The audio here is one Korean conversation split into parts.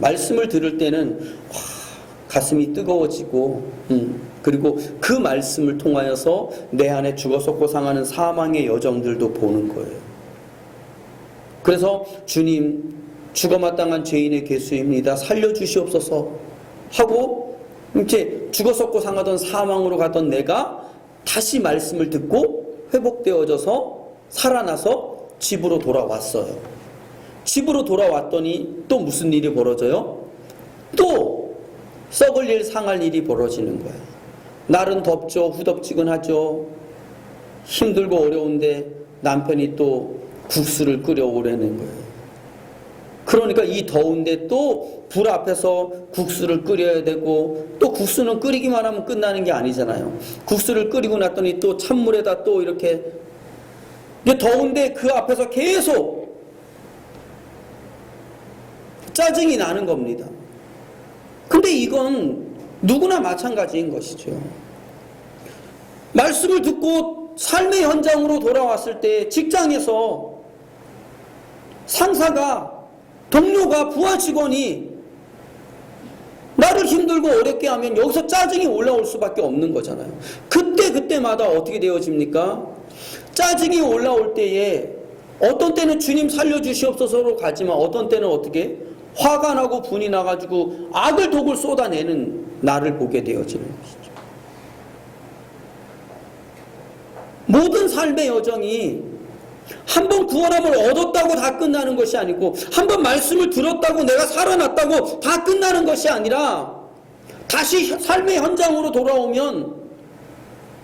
말씀을 들을 때는 와, 가슴이 뜨거워지고 음, 그리고 그 말씀을 통하여서 내 안에 죽어서 상하는 사망의 여정들도 보는 거예요. 그래서 주님 죽어 마땅한 죄인의 개수입니다. 살려주시옵소서 하고 이제 죽어서 상하던 사망으로 가던 내가 다시 말씀을 듣고 회복되어져서 살아나서 집으로 돌아왔어요. 집으로 돌아왔더니 또 무슨 일이 벌어져요? 또 썩을 일 상할 일이 벌어지는 거예요. 날은 덥죠. 후덥지근하죠. 힘들고 어려운데 남편이 또 국수를 끓여오라는 거예요. 그러니까 이 더운데 또 불 앞에서 국수를 끓여야 되고 또 국수는 끓이기만 하면 끝나는 게 아니잖아요. 국수를 끓이고 났더니 또 찬물에다 또 이렇게 더운데 그 앞에서 계속 짜증이 나는 겁니다. 근데 이건 누구나 마찬가지인 것이죠. 말씀을 듣고 삶의 현장으로 돌아왔을 때 직장에서 상사가 동료가 부하 직원이 나를 힘들고 어렵게 하면 여기서 짜증이 올라올 수밖에 없는 거잖아요. 그때 그때마다 어떻게 되어집니까? 짜증이 올라올 때에 어떤 때는 주님 살려주시옵소서로 가지만 어떤 때는 어떻게 화가 나고 분이 나가지고 악을 독을 쏟아내는 나를 보게 되어지는 것이죠. 모든 삶의 여정이 한 번 구원함을 얻었다고 다 끝나는 것이 아니고 한 번 말씀을 들었다고 내가 살아났다고 다 끝나는 것이 아니라 다시 삶의 현장으로 돌아오면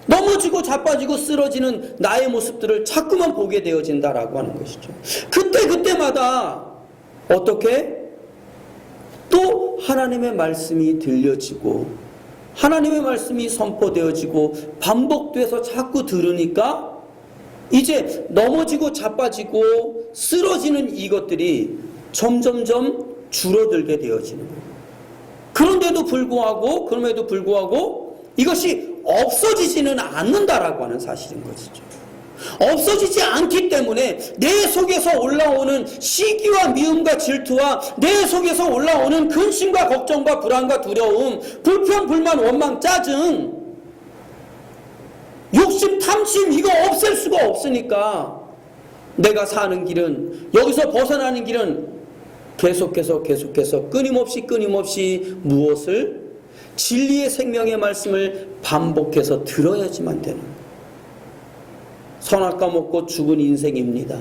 넘어지고 자빠지고 쓰러지는 나의 모습들을 자꾸만 보게 되어진다라고 하는 것이죠. 그때 그때마다 어떻게 또 하나님의 말씀이 들려지고 하나님의 말씀이 선포되어지고 반복돼서 자꾸 들으니까 이제 넘어지고 자빠지고 쓰러지는 이것들이 점점점 줄어들게 되어지는 거예요. 그런데도 불구하고 그럼에도 불구하고 이것이 없어지지는 않는다라고 하는 사실인 것이죠. 없어지지 않기 때문에 내 속에서 올라오는 시기와 미움과 질투와 내 속에서 올라오는 근심과 걱정과 불안과 두려움, 불평, 불만, 원망, 짜증, 욕심, 탐심 이거 없앨 수가 없으니까 내가 사는 길은 여기서 벗어나는 길은 계속해서 계속해서 끊임없이 끊임없이 무엇을 진리의 생명의 말씀을 반복해서 들어야지만 되는 거예요. 선악과 먹고 죽은 인생입니다.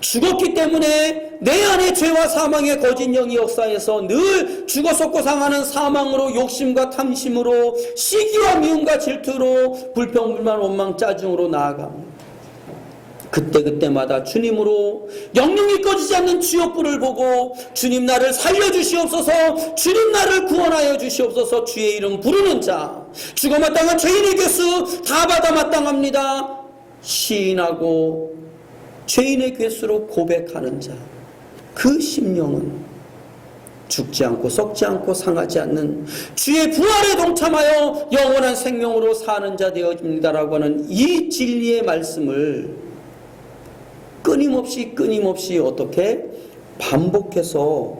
죽었기 때문에 내 안에 죄와 사망의 거짓 영이 역사에서 늘 죽어서 상하는 사망으로 욕심과 탐심으로 시기와 미움과 질투로 불평불만 원망 짜증으로 나아갑니다. 그때그때마다 주님으로 영영이 꺼지지 않는 주역불을 보고 주님 나를 살려주시옵소서 주님 나를 구원하여 주시옵소서 주의 이름 부르는 자 죽어 마땅한 죄인의 개수 다 받아 마땅합니다 시인하고 죄인의 괴수로 고백하는 자, 그 심령은 죽지 않고 썩지 않고 상하지 않는 주의 부활에 동참하여 영원한 생명으로 사는 자 되어집니다라고 하는 이 진리의 말씀을 끊임없이 끊임없이 어떻게 반복해서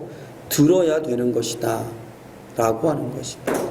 들어야 되는 것이다 라고 하는 것입니다.